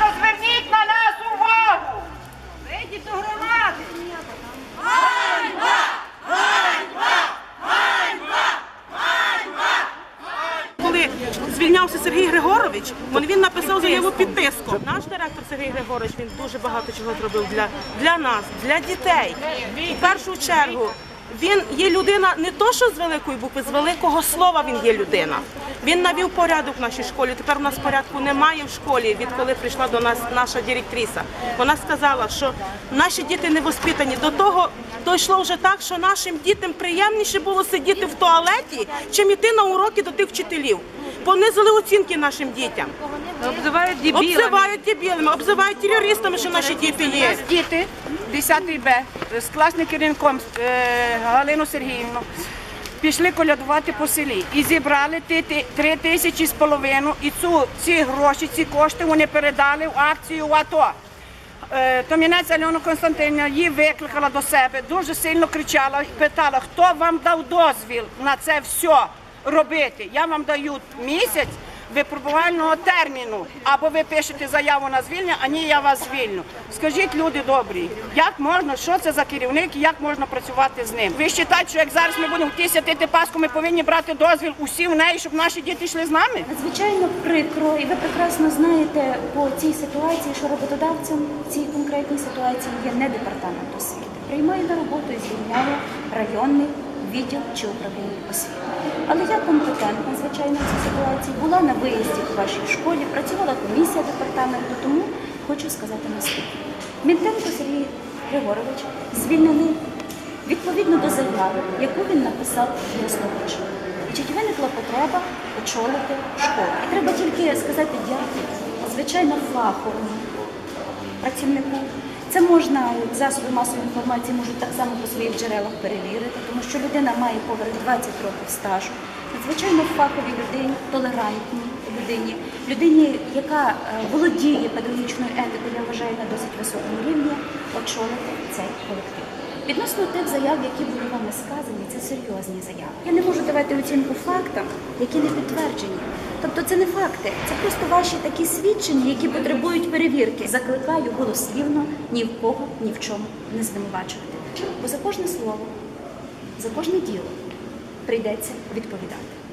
Розверніть на нас увагу! Вийдіть до громади! Коли звільнявся Сергій Григорович, він, написав заяву підписку. Наш директор Сергій Григорович він дуже багато чого зробив для, для нас, для дітей. В першу чергу він є людина не то, що з великої букви, з великого слова він є людина. Він навів порядок в нашій школі. Тепер у нас порядку немає в школі, відколи прийшла до нас наша директриса. Вона сказала, що наші діти не воспитані. До того дійшло вже так, що нашим дітям приємніше було сидіти в туалеті, чим іти на уроки до тих вчителів. Понизили оцінки нашим дітям. Обзивають дебілами. Обзивають дебілами, обзивають терористами, що наші діти У є. нас діти 10 Б з класним керівником е, Галину Сергіївну пішли колядувати по селі і зібрали три тисячі з половину. І цю, ці гроші, ці кошти вони передали в акцію в АТО. Е, Томінець Альона Константинівна її викликала до себе, дуже сильно кричала питала, хто вам дав дозвіл на це все робити. Я вам даю місяць випробувального терміну, або ви пишете заяву на звільнення, а ні, я вас звільню. Скажіть, люди добрі, як можна, що це за керівник і як можна працювати з ним? Ви вважаєте, що як зараз ми будемо йти святити Пасху, ми повинні брати дозвіл усі в неї, щоб наші діти йшли з нами? Надзвичайно прикро, і ви прекрасно знаєте по цій ситуації, що роботодавцем в цій конкретній ситуації є не департамент освіти. Приймає на роботу і звільняє районний відділ чи управління освіти. Але я компетентна, звичайно, в цій ситуації була на виїзді у вашій школі, працювала комісія департаменту, тому хочу сказати наступне. Мінтенко Сергій Григорович звільнений відповідно до заяви, яку він написав листопач. Значить, виникла потреба очолити школу. І треба тільки сказати дякую, звичайно, фаховому працівнику. Це можна засоби масової інформації можуть так само по своїх джерелах перевірити, тому що людина має поверх 20 років стажу. Надзвичайно фаховій людині, толерантній людині, людині, яка е, володіє педагогічною етикою, я вважаю, на досить високому рівні, очолити цей колектив. Відносно тих заяв, які були вами сказані, це серйозні заяви. Я не можу давати оцінку фактам, які не підтверджені. Тобто це не факти, це просто ваші такі свідчення, які потребують перевірки. Закликаю голослівно ні в кого, ні в чому не звинувачувати. Бо за кожне слово, за кожне діло прийдеться відповідати.